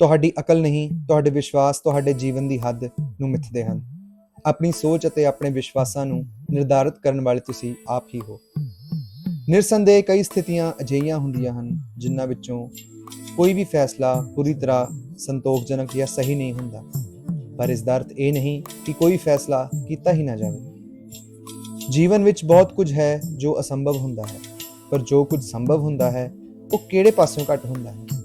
ਤੁਹਾਡੀ ਅਕਲ ਨਹੀਂ, ਤੁਹਾਡੇ ਵਿਸ਼ਵਾਸ, ਤੁਹਾਡੇ ਜੀਵਨ ਦੀ ਹੱਦ ਨੂੰ ਮਿੱਥਦੇ ਹਨ। ਆਪਣੀ ਸੋਚ ਅਤੇ ਆਪਣੇ ਵਿਸ਼ਵਾਸਾਂ ਨੂੰ ਨਿਰਧਾਰਤ ਕਰਨ ਵਾਲੇ ਤੁਸੀਂ ਆਪ ਹੀ ਹੋ। ਨਿਰਸੰਦੇਹ ਕਈ ਸਥਿਤੀਆਂ ਅਜਿਹੀਆਂ ਹੁੰਦੀਆਂ ਹਨ, ਜਿਨ੍ਹਾਂ ਵਿੱਚੋਂ ਕੋਈ ਵੀ ਫੈਸਲਾ ਪੂਰੀ ਤਰ੍ਹਾਂ ਸੰਤੋਖਜਨਕ ਜਾਂ ਸਹੀ ਨਹੀਂ ਹੁੰਦਾ। ਪਰ ਇਸ ਦਾ ਅਰਥ ਇਹ ਨਹੀਂ ਕਿ ਕੋਈ ਫੈਸਲਾ ਕੀਤਾ ਹੀ ਨਾ ਜਾਵੇ। ਜੀਵਨ ਵਿੱਚ ਬਹੁਤ ਕੁਝ ਹੈ ਜੋ ਅਸੰਭਵ ਹੁੰਦਾ ਹੈ, ਪਰ ਜੋ ਕੁਝ ਸੰਭਵ ਹੁੰਦਾ ਹੈ, ਉਹ ਕਿਹੜੇ ਪਾਸਿਓਂ ਘੱਟ ਹੁੰਦਾ ਹੈ?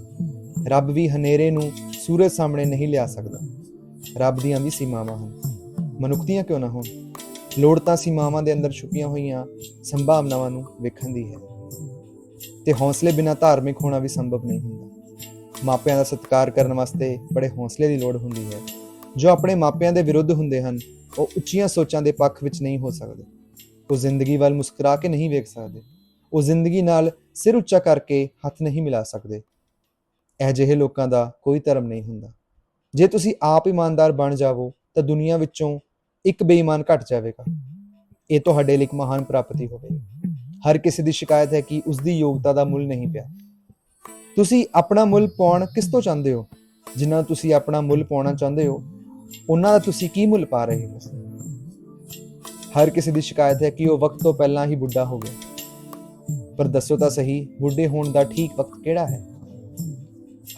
ਰੱਬ ਵੀ ਹਨੇਰੇ ਨੂੰ ਸੂਰਜ ਸਾਹਮਣੇ ਨਹੀਂ ਲਿਆ ਸਕਦਾ। ਰੱਬ ਦੀਆਂ ਵੀ ਸੀਮਾਵਾਂ ਹਨ। ਮਨੁੱਖਤੀਆਂ ਕਿਉਂ ਨਾ ਹੋਣ? ਲੋੜ ਤਾਂ ਸੀਮਾਵਾਂ ਦੇ ਅੰਦਰ ਛੁਪੀਆਂ ਹੋਈਆਂ ਸੰਭਾਵਨਾਵਾਂ ਨੂੰ ਵੇਖਣ ਦੀ ਹੈ। ਤੇ ਹੌਸਲੇ ਬਿਨਾਂ ਧਾਰਮਿਕ ਹੋਣਾ ਵੀ ਸੰਭਵ ਨਹੀਂ ਹੁੰਦਾ। ਮਾਪਿਆਂ ਦਾ ਸਤਿਕਾਰ ਕਰਨ ਵਾਸਤੇ ਬੜੇ ਹੌਸਲੇ ਦੀ ਲੋੜ ਹੁੰਦੀ ਹੈ। ਜੋ ਆਪਣੇ ਮਾਪਿਆਂ ਦੇ ਵਿਰੁੱਧ ਹੁੰਦੇ ਹਨ, ਉਹ ਉੱਚੀਆਂ ਸੋਚਾਂ ਦੇ ਪੱਖ ਵਿੱਚ ਨਹੀਂ ਹੋ ਸਕਦੇ। ਉਹ ਜ਼ਿੰਦਗੀ ਵੱਲ ਮੁਸਕਰਾ ਕੇ ਨਹੀਂ ਵੇਖ ਸਕਦੇ। ਉਹ ਜ਼ਿੰਦਗੀ ਨਾਲ ਸਿਰ ਉੱਚਾ ਕਰਕੇ ਹੱਥ ਨਹੀਂ ਮਿਲਾ ਸਕਦੇ। ਅਜਿਹੇ ਲੋਕਾਂ ਦਾ ਕੋਈ ਧਰਮ ਨਹੀਂ ਹੁੰਦਾ। ਜੇ ਤੁਸੀਂ ਆਪ ਇਮਾਨਦਾਰ ਬਣ ਜਾਵੋ, ਤਾਂ ਦੁਨੀਆ ਵਿੱਚੋਂ ਇੱਕ ਬੇਈਮਾਨ ਘਟ ਜਾਵੇਗਾ। ਇਹ ਤੁਹਾਡੇ ਲਈ ਇੱਕ ਮਹਾਨ ਪ੍ਰਾਪਤੀ ਹੋਵੇਗੀ ਹਰ ਕਿਸੇ ਦੀ ਸ਼ਿਕਾਇਤ ਹੈ ਕਿ ਉਸ ਦੀ ਯੋਗਤਾ ਦਾ ਮੁੱਲ ਨਹੀਂ ਪਿਆ। ਤੁਸੀਂ ਆਪਣਾ ਮੁੱਲ ਪਾਉਣ ਕਿਸ ਤੋਂ ਚਾਹੁੰਦੇ ਹੋ? ਜਿੰਨਾ ਤੁਸੀਂ ਆਪਣਾ ਮੁੱਲ ਪਾਉਣਾ ਚਾਹੁੰਦੇ ਹੋ, ਉਹਨਾਂ ਦਾ ਤੁਸੀਂ ਕੀ ਮੁੱਲ ਪਾ ਰਹੇ ਹੋ? ਹਰ ਕਿਸੇ ਦੀ ਸ਼ਿਕਾਇਤ ਹੈ ਕਿ ਉਹ ਵਕਤ ਤੋਂ ਪਹਿਲਾਂ ਹੀ ਬੁੱਢਾ ਹੋ ਗਿਆ ਪਰ ਦੱਸੋ ਤਾਂ ਸਹੀ, ਬੁੱਢੇ ਹੋਣ ਦਾ ਠੀਕ ਵਕਤ ਕਿਹੜਾ ਹੈ?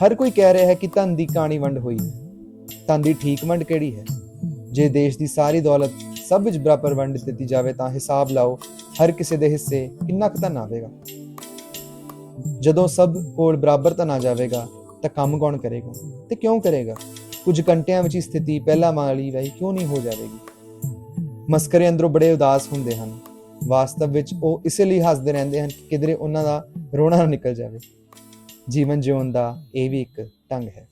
ਹਰ ਕੋਈ ਕਹਿ ਰਿਹਾ ਹੈ ਕਿ ਧਨ ਦੀ ਕਹਾਣੀ ਵੰਡ ਹੋਈ। ਹੈ ਧਨ ਦੀ ਠੀਕ ਵੰਡ ਕਿਹੜੀ ਹੈ? ਜੇ ਦੇਸ਼ ਦੀ ਸਾਰੀ ਦੌਲਤ ਸਭ ਵਿੱਚ ਬਰਾਬਰ ਵੰਡ ਦਿੱਤੀ ਜਾਵੇ ਤਾਂ ਹਿਸਾਬ ਲਾਓ, ਹਰ ਕਿਸੇ ਦੇ ਹਿੱਸੇ ਕਿੰਨਾ ਕੁ ਧਨ ਆਵੇਗਾ? ਜਦੋਂ ਸਭ ਕੋਲ ਬਰਾਬਰ ਧਨ ਆ ਜਾਵੇਗਾ, ਤਾਂ ਕੰਮ ਕੌਣ ਕਰੇਗਾ ਤੇ ਕਿਉਂ ਕਰੇਗਾ? ਕੁਝ ਘੰਟਿਆਂ ਵਿੱਚ ਹੀ ਸਥਿਤੀ ਪਹਿਲਾਂ ਮਾਲੀ ਵਈ ਕਿਉਂ ਨਹੀਂ ਹੋ ਜਾਵੇਗੀ? ਮਸਕਰੇ ਅੰਦਰੋਂ ਬੜੇ ਉਦਾਸ ਹੁੰਦੇ ਹਨ। ਵਾਸਤਵ ਵਿੱਚ ਉਹ ਇਸੇ ਲਈ ਹੱਸਦੇ ਰਹਿੰਦੇ ਹਨ ਕਿ ਕਿਧਰੇ ਉਹਨਾਂ ਦਾ ਰੋਣਾ ਨਾ ਨਿਕਲ ਜਾਵੇ। ਜੀਵਨ ਜਿਉਣ ਦਾ ਇਹ ਵੀ ਇੱਕ ਢੰਗ ਹੈ।